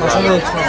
పసంద వచ్చిన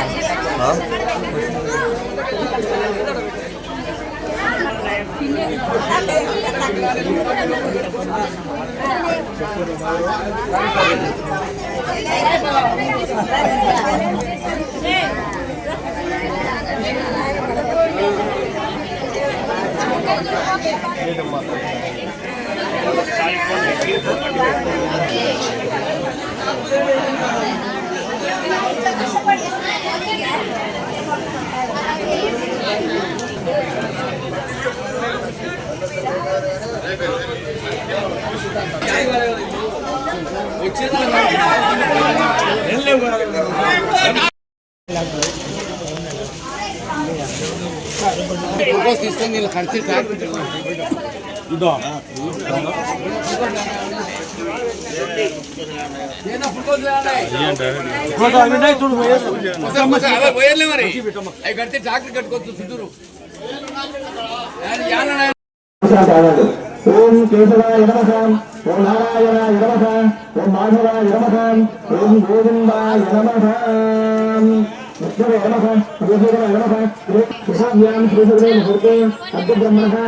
తీసుకొని వీళ్ళు ఖర్చు మరి అవి కడితే కట్టుకోవచ్చు చుట్టూరు ఓం కేశవాయ ஓம் நாராயணா இளமக ஓம் மாதவா இளமகம் ஓம் கோவிந்தா இளமகம் இளமக இளமக கிருஷ்ணாபியாம் ஸ்ரீசுரே முகூர்த்தே அர்த்த பிரம்மண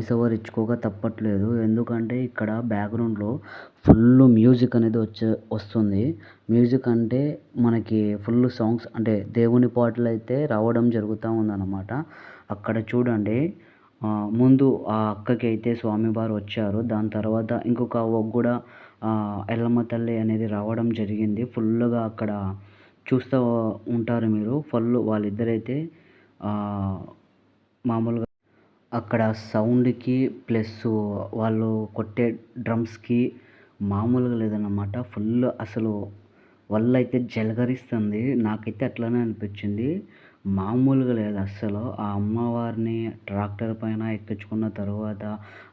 వాయిస్ ఓవర్ ఇచ్చుకోక తప్పట్లేదు. ఎందుకంటే ఇక్కడ బ్యాక్గ్రౌండ్లో ఫుల్ మ్యూజిక్ అనేది వచ్చే వస్తుంది. మ్యూజిక్ అంటే మనకి ఫుల్ సాంగ్స్ అంటే దేవుని పాటలు అయితే రావడం జరుగుతూ ఉందన్నమాట. అక్కడ చూడండి. ముందు ఆ అక్కకి అయితే స్వామివారు వచ్చారు. దాని తర్వాత ఇంకొక ఒక్క కూడా ఎల్లమ్మ తల్లి అనేది రావడం జరిగింది. ఫుల్గా అక్కడ చూస్తూ ఉంటారు మీరు. ఫుల్ వాళ్ళిద్దరైతే మామూలుగా అక్కడ సౌండ్కి ప్లస్ వాళ్ళు కొట్టే డ్రమ్స్కి మామూలుగా లేదన్నమాట. ఫుల్ అసలు వల్ల అయితే జలగరిస్తుంది నాకైతే అట్లానే అనిపించింది. మామూలుగా లేదు అస్సలు. ఆ అమ్మవారిని ట్రాక్టర్ పైన ఎక్కించుకున్న తర్వాత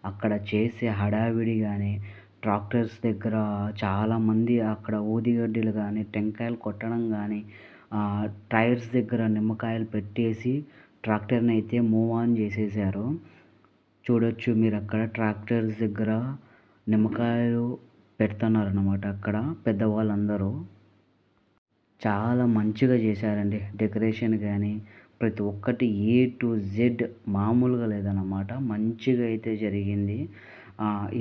అక్కడ చేసే హడావిడి కానీ ట్రాక్టర్స్ దగ్గర చాలామంది అక్కడ ఊదిగడ్డలు కానీ టెంకాయలు కొట్టడం కానీ టైర్స్ దగ్గర నిమ్మకాయలు పెట్టేసి ట్రాక్టర్ని అయితే మూవ్ ఆన్ చేసేసారు. చూడొచ్చు మీరు అక్కడ ట్రాక్టర్స్ దగ్గర నిమ్మకాయలు పెడుతున్నారు అనమాట అక్కడ పెద్దవాళ్ళందరూ. చాలా మంచిగా చేశారండి డెకరేషన్ కానీ ప్రతి ఒక్కటి ఏ టు జెడ్ మామూలుగా లేదన్నమాట. మంచిగా అయితే జరిగింది.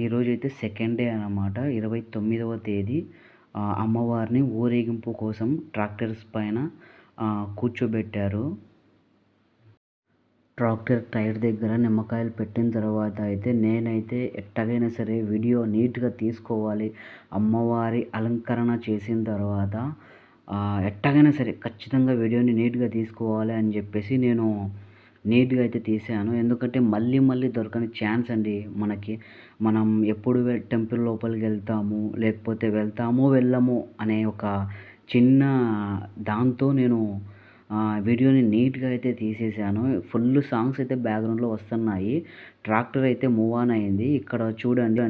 ఈరోజు అయితే సెకండ్ డే అన్నమాట. ఇరవై తొమ్మిదవ తేదీ. అమ్మవారిని ఊరేగింపు కోసం ట్రాక్టర్స్ పైన కూర్చోబెట్టారు. ట్రాక్టర్ టైర్ దగ్గర నిమ్మకాయలు పెట్టిన తర్వాత అయితే నేనైతే ఎట్టగైనా సరే వీడియో నీట్గా తీసుకోవాలి. అమ్మవారి అలంకరణ చేసిన తర్వాత ఎట్టగైనా సరే ఖచ్చితంగా వీడియోని నీట్గా తీసుకోవాలి అని చెప్పేసి నేను నీట్గా అయితే తీసాను ఎందుకంటే మళ్ళీ మళ్ళీ దొరకని ఛాన్స్ అండి మనకి. మనం ఎప్పుడు టెంపుల్ లోపలికి వెళ్తాము లేకపోతే వెళ్తాము వెళ్ళము అనే ఒక చిన్న దాంతో నేను వీడియోని నీట్గా అయితే తీసేసాను. ఫుల్ సాంగ్స్ అయితే బ్యాక్గ్రౌండ్లో వస్తున్నాయి. ట్రాక్టర్ అయితే మూవ్ ఆన్ అయింది. ఇక్కడ చూడండి.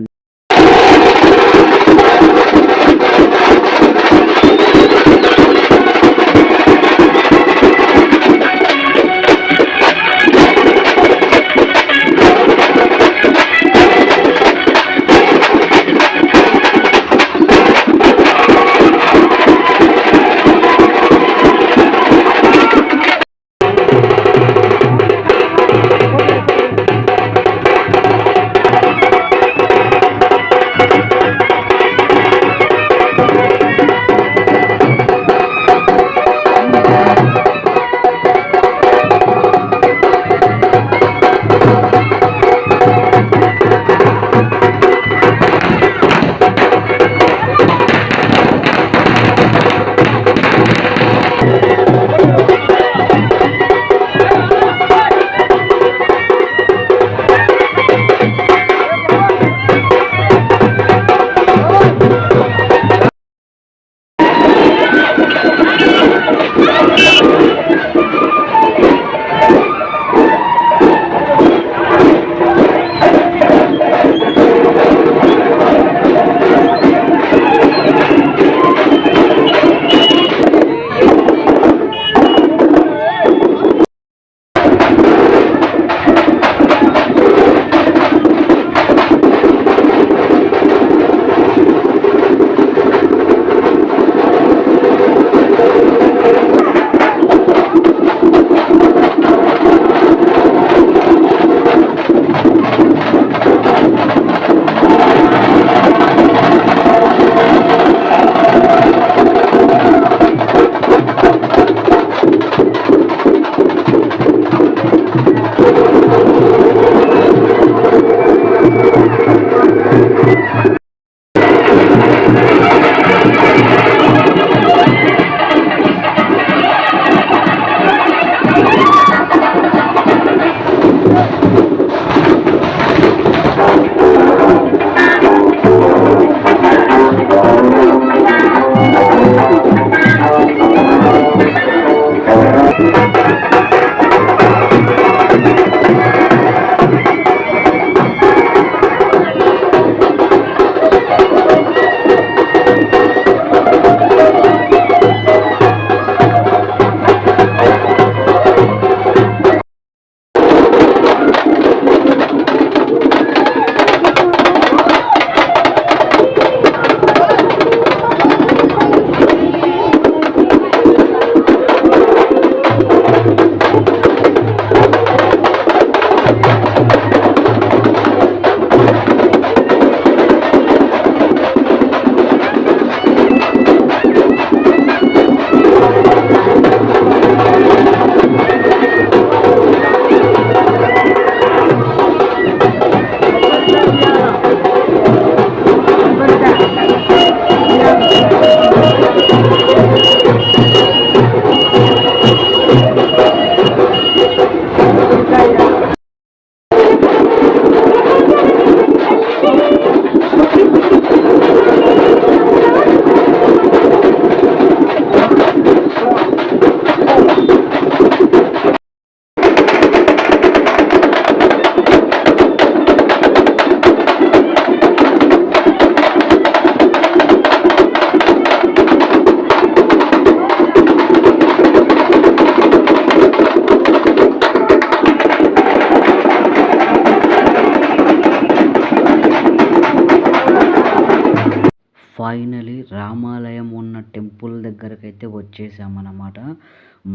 రామాలయం ఉన్న టెంపుల్ దగ్గరకైతే వచ్చేసామన్నమాట.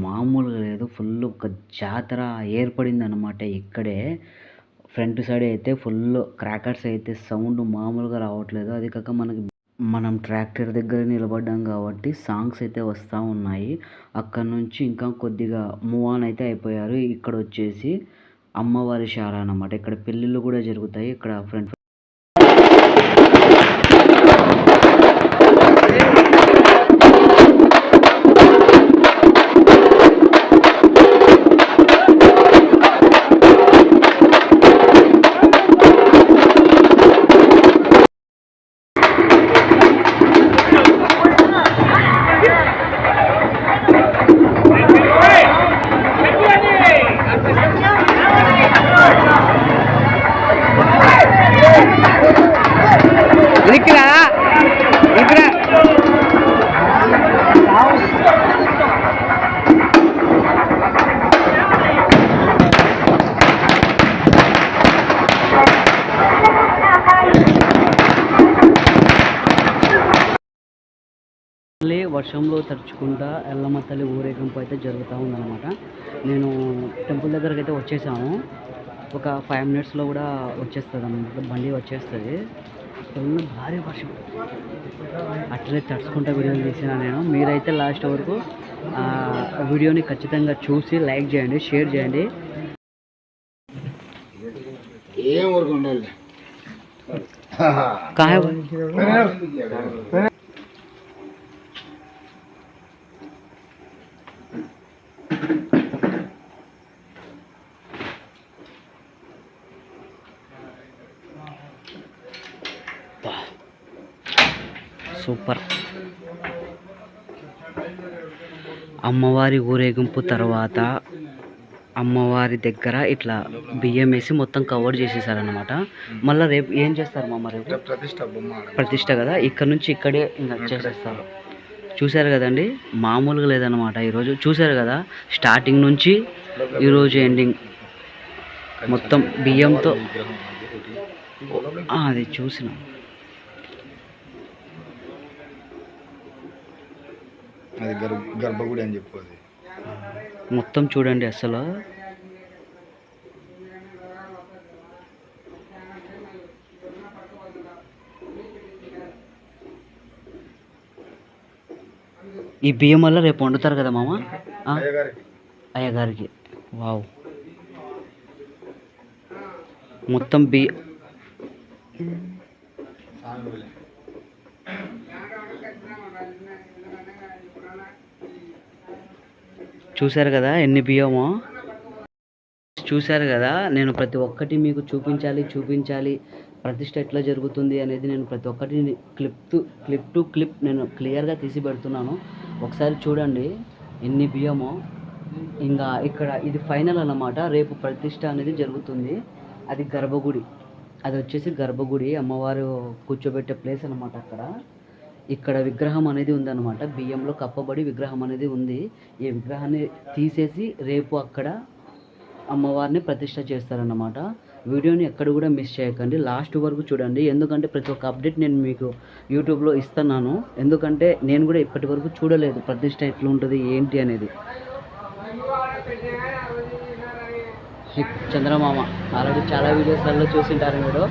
మామూలుగా లేదు ఫుల్ ఒక జాతర ఏర్పడింది అనమాట ఇక్కడే. ఫ్రంట్ సైడ్ అయితే ఫుల్ క్రాకర్స్ అయితే సౌండ్ మామూలుగా రావట్లేదు. అది కాక మనకి మనం ట్రాక్టర్ దగ్గర నిలబడ్డాం కాబట్టి సాంగ్స్ అయితే వస్తూ ఉన్నాయి. అక్కడ నుంచి ఇంకా కొద్దిగా మూవ్ ఆన్ అయితే అయిపోయారు. ఇక్కడ వచ్చేసి అమ్మవారి శాల అన్నమాట. ఇక్కడ పెళ్ళిళ్ళు కూడా జరుగుతాయి. ఇక్కడ ఫ్రంట్ వర్షంలో తడుచుకుంటా ఎల్లమ్మ తల్లి ఊరేగింపు అయితే జరుగుతూ ఉందన్నమాట. నేను టెంపుల్ దగ్గరకు అయితే వచ్చేసాను ఒక ఫైవ్ మినిట్స్లో కూడా వచ్చేస్తుంది అన్నమాట బండి వచ్చేస్తుంది. ఫుల్ భారీ వర్షం. అట్లే తడుచుకుంటా వీడియోలు తీసిన నేను. మీరైతే లాస్ట్ వరకు ఆ వీడియోని ఖచ్చితంగా చూసి లైక్ చేయండి షేర్ చేయండి. ఏం ఊరికి ఉండాలి అమ్మవారి ఊరేగింపు తర్వాత అమ్మవారి దగ్గర ఇట్లా బియ్యం వేసి మొత్తం కవర్ చేసేసారనమాట మళ్ళీ రేపు ఏం చేస్తారు మామ రేపు? ప్రతిష్ట ప్రతిష్ట కదా? ఇక్కడ నుంచి ఇక్కడే ఇంకా చేసేస్తారు. చూశారు కదండి? మామూలుగా లేదనమాట ఈరోజు చూశారు కదా? స్టార్టింగ్ నుంచి ఈరోజు ఎండింగ్. మొత్తం బియ్యంతో అది చూసిన. అది గర్భ గర్భగుడి అని చెప్పు అది మొత్తం చూడండి అసలు. ఈ బియ్యం వల్ల రేపు వండుతారు కదా మామ? అయ్యగారికి. వావ్. మొత్తం బి చూశారు కదా ఎన్ని బియ్యమో? చూశారు కదా నేను ప్రతి ఒక్కటి మీకు చూపించాలి చూపించాలి. ప్రతిష్ట ఎట్లా జరుగుతుంది అనేది నేను ప్రతి ఒక్కటి clip to clip to clip నేను క్లియర్గా తీసి పెడుతున్నాను. ఒకసారి చూడండి ఎన్ని బియ్యమో. ఇంకా ఇక్కడ ఇది ఫైనల్ అన్నమాట. రేపు ప్రతిష్ట అనేది జరుగుతుంది. అది గర్భగుడి. అది వచ్చేసి గర్భగుడి అమ్మవారు కూర్చోబెట్టే ప్లేస్ అన్నమాట అక్కడ. ఇక్కడ విగ్రహం అనేది ఉందన్నమాట. బియ్యంలో కప్పబడి విగ్రహం అనేది ఉంది. ఈ విగ్రహాన్ని తీసేసి రేపు అక్కడ అమ్మవారిని ప్రతిష్ట చేస్తారన్నమాట. వీడియోని ఎక్కడ కూడా మిస్ చేయకండి. లాస్ట్ వరకు చూడండి. ఎందుకంటే ప్రతి ఒక్క అప్డేట్ నేను మీకు యూట్యూబ్లో ఇస్తున్నాను. ఎందుకంటే నేను కూడా ఇప్పటి వరకు చూడలేదు ప్రతిష్ట ఎట్లా ఉంటుంది ఏంటి అనేది. చంద్రమామ. ఆల్రెడీ చాలా వీడియోస్లలో చూసింటారు మీరు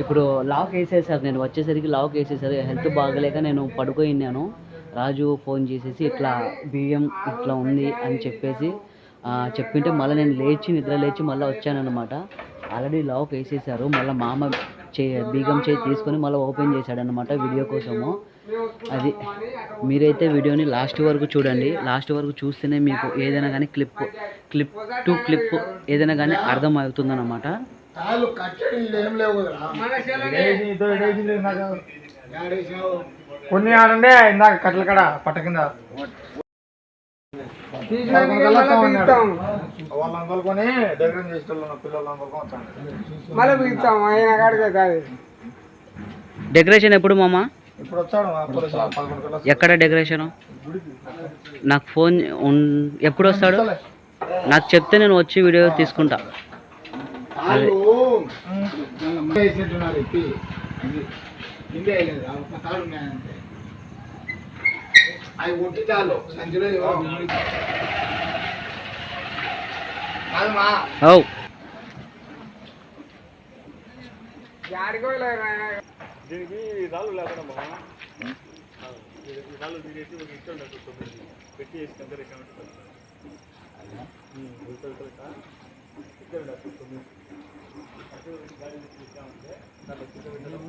ఇప్పుడు లాక్ వేసేసారు నేను వచ్చేసరికి లాక్ వేసేసారు. హెల్త్ బాగలేక నేను పడుకోయినాను రాజు ఫోన్ చేసేసి ఇట్లా బియ్యం ఇట్లా ఉంది అని చెప్పేసి చెప్పింటే మళ్ళీ నేను లేచి నిద్ర లేచి మళ్ళీ వచ్చానమాట ఆల్రెడీ లాక్ వేసేసారు. మళ్ళీ మామ చే బీగం చేయి తీసుకొని మళ్ళీ ఓపెన్ చేశాడనమాట వీడియో కోసము. అది మీరైతే వీడియోని లాస్ట్ వరకు చూడండి. లాస్ట్ వరకు చూస్తేనే మీకు ఏదైనా కానీ క్లిప్ క్లిప్ టు క్లిప్ ఏదైనా కానీ అర్థం అవుతుందన్నమాట కట్టడి వీళ్ళు ఏం లేవు కొన్ని ఆడండే ఇందాక కట్ల కడ పట్ట కింద. వాళ్ళని తోలుకొని దగ్గర చేసేటోళ్ళు పిల్లలను తోలుకొని వస్తాను. మళ్ళీ పిలుస్తాం ఆయన కాడికే కాదు. డెకరేషన్ ఎప్పుడు మామ? ఇప్పుడు వచ్చాడు ఎక్కడ డెకరేషన్? నాకు ఫోన్ ఎప్పుడు వస్తాడు? నాకు చెప్తే నేను వచ్చి వీడియో తీసుకుంటా. వాళ్ళు ఎత్తి ఇల్లే లేదు ఒక్క తాడు ఉన్నాయంతే అవి ఒట్టి చాలు సంచిలో కాదమ్మా దీనికి రాళ్ళు లేకుండా రాళ్ళు తీరేసి ఒక ఇష్టం పెట్టి వేసి అందరూ ఎక్కడ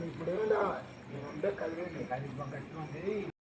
ఇప్పుడు ఏమిటో, నేను ఉండే కలిగింది కలిసి గట్టిగా ఉంది